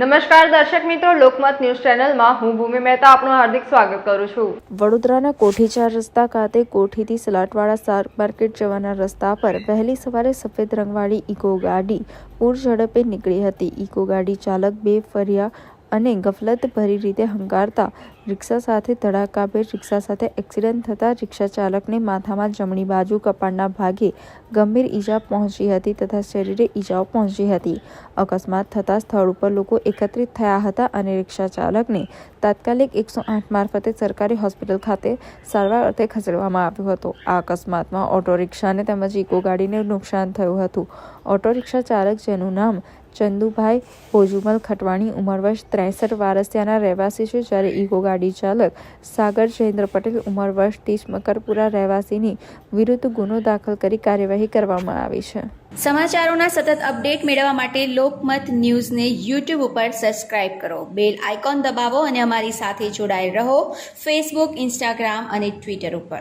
નમસ્કાર દર્શક મિત્રો, લોકમત ન્યૂઝ ચેનલમાં હું ભૂમિ મહેતા આપનું હાર્દિક સ્વાગત કરું છું. વડોદરાના કોઠીચાર રસ્તા ખાતે કોઠીથી સલાટવાડા શાક માર્કેટ જવાના રસ્તા પર વહેલી સવારે સફેદ રંગવાળી ઇકો ગાડી પૂર ઝડપે નીકળી હતી. ઇકો ગાડી ચાલક બે ફર્યા અને ગફલત ભરી રીતે હંકારતા રિક્ષા સાથે ધડાકાભેર રિક્ષા સાથે એક્સિડન્ટ થતાં રિક્ષા ચાલકને માથામાં જમણી બાજુ કપાળના ભાગે ગંભીર ઈજા પહોંચી હતી તથા શરીરે ઈજાઓ પહોંચી હતી. અકસ્માત થતાં સ્થળ ઉપર લોકો એકત્રિત થયા હતા અને રિક્ષા ચાલકને તાત્કાલિક એકસો આઠ મારફતે સરકારી હોસ્પિટલ ખાતે સારવાર અર્થે ખસેડવામાં આવ્યો હતો. આ અકસ્માતમાં ઓટો રિક્ષાને તેમજ ઇકો ગાડીને નુકસાન થયું હતું. ઓટો રિક્ષા ચાલક જેનું નામ ચંદુભાઈ ભોજુમલ ખટવાણી, ઉંમર વર્ષ ત્રેસઠ, વારસિયાના રહેવાસી છે જ્યારે ઇકો ગાડી ચાલક સાગર જયેન્દ્ર પટેલ, ઉંમર વર્ષ ત્રીસ, મકરપુરા રહેવાસીની વિરુદ્ધ ગુનો દાખલ કરી કાર્યવાહી કરવામાં આવી છે. સમાચારોના સતત અપડેટ મેળવવા માટે લોકમત ન્યૂઝને યુટ્યુબ ઉપર સબસ્ક્રાઇબ કરો. બેલ આઇકોન દબાવો અને અમારી સાથે જોડાયેલ રહો ફેસબુક, ઇન્સ્ટાગ્રામ અને ટ્વિટર ઉપર.